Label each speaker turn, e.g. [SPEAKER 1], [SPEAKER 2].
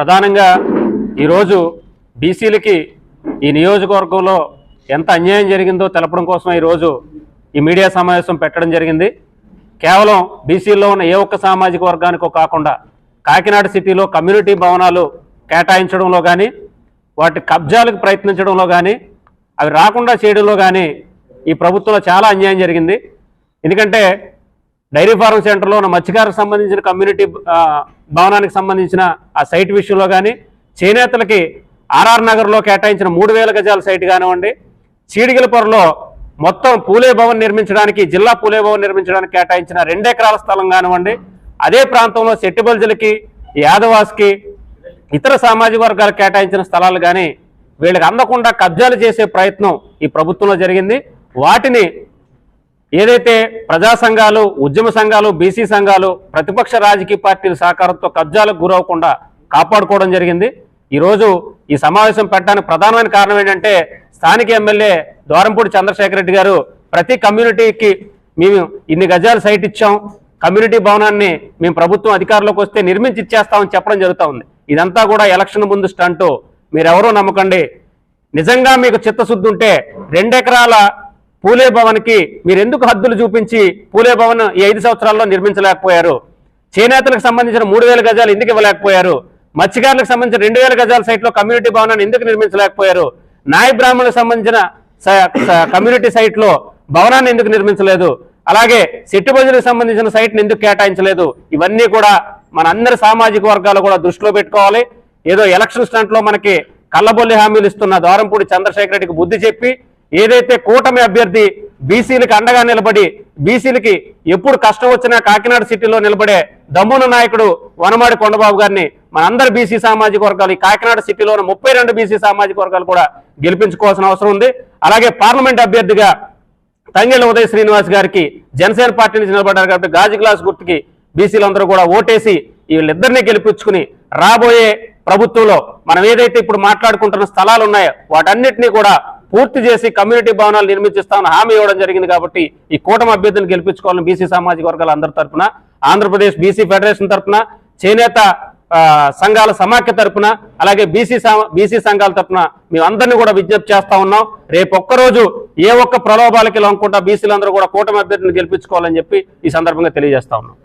[SPEAKER 1] ప్రధానంగా ఈరోజు బీసీలకి ఈ నియోజకవర్గంలో ఎంత అన్యాయం జరిగిందో తెలపడం కోసం ఈరోజు ఈ మీడియా సమావేశం పెట్టడం జరిగింది. కేవలం బీసీల్లో ఉన్న ఏ ఒక్క సామాజిక వర్గానికో కాకుండా కాకినాడ సిటీలో కమ్యూనిటీ భవనాలు కేటాయించడంలో కానీ వాటి కబ్జాలకు ప్రయత్నించడంలో కానీ అవి రాకుండా చేయడంలో కానీ ఈ ప్రభుత్వంలో చాలా అన్యాయం జరిగింది. ఎందుకంటే డైరీ ఫార్మ్ సెంటర్లో ఉన్న మత్స్యకారులకు సంబంధించిన కమ్యూనిటీ భవనానికి సంబంధించిన ఆ సైట్ విషయంలో కానీ చేనేతలకి ఆర్ఆర్ నగర్లో కేటాయించిన మూడు వేల గజాల సైట్ కానివ్వండి చీడిగిలపురలో మొత్తం పూలే భవన్ నిర్మించడానికి జిల్లా పూలే భవన్ నిర్మించడానికి కేటాయించిన రెండెకరాల స్థలం కానివ్వండి అదే ప్రాంతంలో సెట్టిబల్జులకి యాదవాస్కి ఇతర సామాజిక వర్గాలు కేటాయించిన స్థలాలు కానీ వీళ్ళకి అందకుండా కబ్జాలు చేసే ప్రయత్నం ఈ ప్రభుత్వంలో జరిగింది. వాటిని ఏదైతే ప్రజా సంఘాలు ఉద్యమ సంఘాలు బీసీ సంఘాలు ప్రతిపక్ష రాజకీయ పార్టీల సహకారంతో కబ్జాలకు గురవకుండా కాపాడుకోవడం జరిగింది. ఈరోజు ఈ సమావేశం పెట్టడానికి ప్రధానమైన కారణం ఏంటంటే స్థానిక ఎమ్మెల్యే ద్వారంపూడి చంద్రశేఖర రెడ్డి గారు ప్రతి కమ్యూనిటీకి మేము ఇన్ని గజాలు సైట్ ఇచ్చాం. కమ్యూనిటీ భవనాన్ని మేము ప్రభుత్వం అధికారంలోకి వస్తే నిర్మించి ఇచ్చేస్తామని చెప్పడం జరుగుతూ ఉంది. ఇదంతా కూడా ఎలక్షన్ ముందు స్టంటు. మీరెవరూ నమ్మకండి. నిజంగా మీకు చిత్తశుద్ధి ఉంటే రెండెకరాల పూలే భవన్కి మీరు ఎందుకు హద్దులు చూపించి పూలే భవన్ ఈ ఐదు సంవత్సరాల్లో నిర్మించలేకపోయారు? చేనేతలకు సంబంధించిన మూడు వేల గజాలు ఎందుకు ఇవ్వలేకపోయారు? మత్స్యకారులకు సంబంధించిన రెండు వేల గజాల సైట్లో కమ్యూనిటీ భవనాన్ని ఎందుకు నిర్మించలేకపోయారు? నాయ బ్రాహ్మణులకు సంబంధించిన కమ్యూనిటీ సైట్లో భవనాన్ని ఎందుకు నిర్మించలేదు? అలాగే సెట్టుబజులకు సంబంధించిన సైట్ని ఎందుకు కేటాయించలేదు? ఇవన్నీ కూడా మన అందరి సామాజిక వర్గాలు కూడా దృష్టిలో పెట్టుకోవాలి. ఏదో ఎలక్షన్ స్టంట్లో మనకి కళ్ళబొల్లి హామీలు ఇస్తున్న ద్వారంపూడి చంద్రశేఖర రెడ్డికి బుద్ధి చెప్పి ఏదైతే కూటమి అభ్యర్థి బీసీలకు అండగా నిలబడి బీసీలకి ఎప్పుడు కష్టం వచ్చినా కాకినాడ సిటీలో నిలబడే దమ్మున నాయకుడు వనమాడి కొండబాబు గారిని మనందరి బీసీ సామాజిక వర్గాలు ఈ కాకినాడ సిటీలోని ముప్పై రెండు బీసీ సామాజిక వర్గాలు కూడా గెలిపించుకోవాల్సిన అవసరం ఉంది. అలాగే పార్లమెంట్ అభ్యర్థిగా తంగేళ్ళ ఉదయ శ్రీనివాస్ గారికి జనసేన పార్టీ నుంచి నిలబడ్డారు కాబట్టి గాజు గ్లాస్ గుర్తుకి బీసీలందరూ కూడా ఓటేసి వీళ్ళిద్దరిని గెలిపించుకుని రాబోయే ప్రభుత్వంలో మనం ఏదైతే ఇప్పుడు మాట్లాడుకుంటున్న స్థలాలు ఉన్నాయో వాటన్నిటినీ కూడా పూర్తి చేసి కమ్యూనిటీ భవనాలు నిర్మించిస్తామని హామీ ఇవ్వడం జరిగింది కాబట్టి ఈ కూటమి అభ్యర్థిని గెలిపించుకోవాలని బీసీ సామాజిక వర్గాల అందరి తరపున ఆంధ్రప్రదేశ్ బీసీ ఫెడరేషన్ తరపున చేనేత ఆ, సంఘాల సమాఖ్య తరఫున అలాగే బీసీ బీసీ సంఘాల తరపున మేమందరినీ కూడా విజ్ఞప్తి చేస్తా ఉన్నాం. రేపు ఒక్కరోజు ఏ ఒక్క ప్రలోభాలకి లొంగకుండా బీసీలందరూ కూడా కూటమి అభ్యర్థిని గెలిపించుకోవాలని చెప్పి ఈ సందర్భంగా తెలియజేస్తా ఉన్నాం.